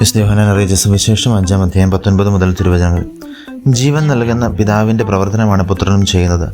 വിശ്വഹന അറിയിച്ച സുവിശേഷം അഞ്ചാം അധ്യായം പത്തൊൻപത് മുതൽ തിരുവചനങ്ങൾ. ജീവൻ നൽകുന്ന പിതാവിന്റെ പ്രവർത്തനമാണ് പുത്രനും ചെയ്യുന്നത്.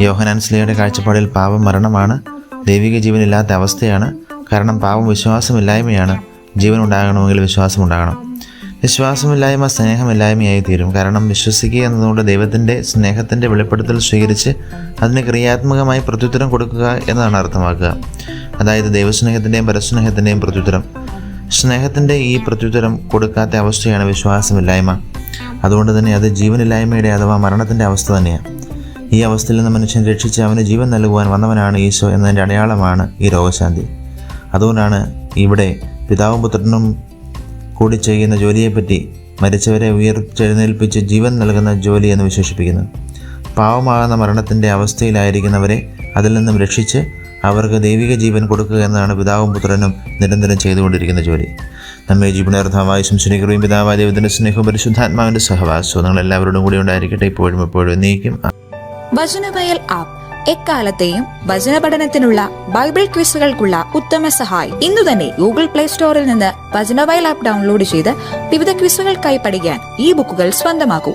യോഹനാൻ സ്ലിയുടെ കാഴ്ചപ്പാടിൽ പാപം മരണമാണ് ദൈവിക ജീവനില്ലാത്ത അവസ്ഥയാണ് കാരണം പാപം വിശ്വാസമില്ലായ്മയാണ് ജീവൻ ഉണ്ടാകണമെങ്കിൽ വിശ്വാസം ഉണ്ടാകണം. വിശ്വാസമില്ലായ്മ സ്നേഹമില്ലായ്മയായി തീരും. കാരണം വിശ്വസിക്കുക എന്നതുകൊണ്ട് ദൈവത്തിന്റെ സ്നേഹത്തിന്റെ വെളിപ്പെടുത്തൽ സ്വീകരിച്ച് അതിന് ക്രിയാത്മകമായി പ്രത്യുത്തരം കൊടുക്കുക എന്നതാണ് അർത്ഥമാക്കുക. അതായത് ദൈവസ്നേഹത്തിന്റെയും പരസ്നേഹത്തിന്റെയും പ്രത്യുത്തരം. സ്നേഹത്തിന്റെ ഈ പ്രത്യുത്തരം കൊടുക്കാത്ത അവസ്ഥയാണ് വിശ്വാസമില്ലായ്മ. അതുകൊണ്ട് തന്നെ അത് ജീവനില്ലായ്മയുടെ അഥവാ മരണത്തിന്റെ അവസ്ഥ തന്നെയാണ് ഈ അവസ്ഥയിൽ നിന്ന് മനുഷ്യൻ രക്ഷിച്ച് അവന് ജീവൻ നൽകുവാൻ വന്നവനാണ് ഈശോ എന്നതിന്റെ അടയാളമാണ് ഈ രോഗശാന്തി. അതുകൊണ്ടാണ് ഇവിടെ പിതാവും പുത്രനും കൂടി ചെയ്യുന്ന ജോലിയെപ്പറ്റി മരിച്ചവരെ ഉയർച്ചെഴുന്നേൽപ്പിച്ച് ജീവൻ നൽകുന്ന ജോലി എന്ന് വിശേഷിപ്പിക്കുന്നത് പാവമാകുന്ന മരണത്തിന്റെ അവസ്ഥയിലായിരിക്കുന്നവരെ അതിൽ നിന്നും രക്ഷിച്ച് അവർക്ക് ദൈവിക ജീവൻ കൊടുക്കുക എന്നതാണ് പിതാവും പുത്രനും നിരന്തരം ചെയ്തുകൊണ്ടിരിക്കുന്ന ജോലി. നമ്മെ ജീവനാർത്ഥമായി ശംസനിക്കുകയും പിതാവായ ദൈവത്തിന്റെ സ്നേഹവും പരിശുദ്ധാത്മാവിന്റെ സഹവാസവും നിങ്ങൾ എല്ലാവരോടും കൂടി ഉണ്ടായിരിക്കട്ടെ. ഇപ്പോഴും എപ്പോഴും എന്നേക്കും. വചനവയൽ ആപ്പ്. എക്കാലത്തെയും വചന പഠനത്തിനുള്ള ബൈബിൾ ക്വിസുകൾക്കുള്ള ഉത്തമ സഹായി. ഇന്നു തന്നെ ഗൂഗിൾ പ്ലേ സ്റ്റോറിൽ നിന്ന് വചനവയൽ ആപ്പ് ഡൗൺലോഡ് ചെയ്ത് വിവിധ ക്വിസുകൾക്കായി പഠിക്കാൻ ഈ ബുക്കുകൾ സ്വന്തമാക്കൂ.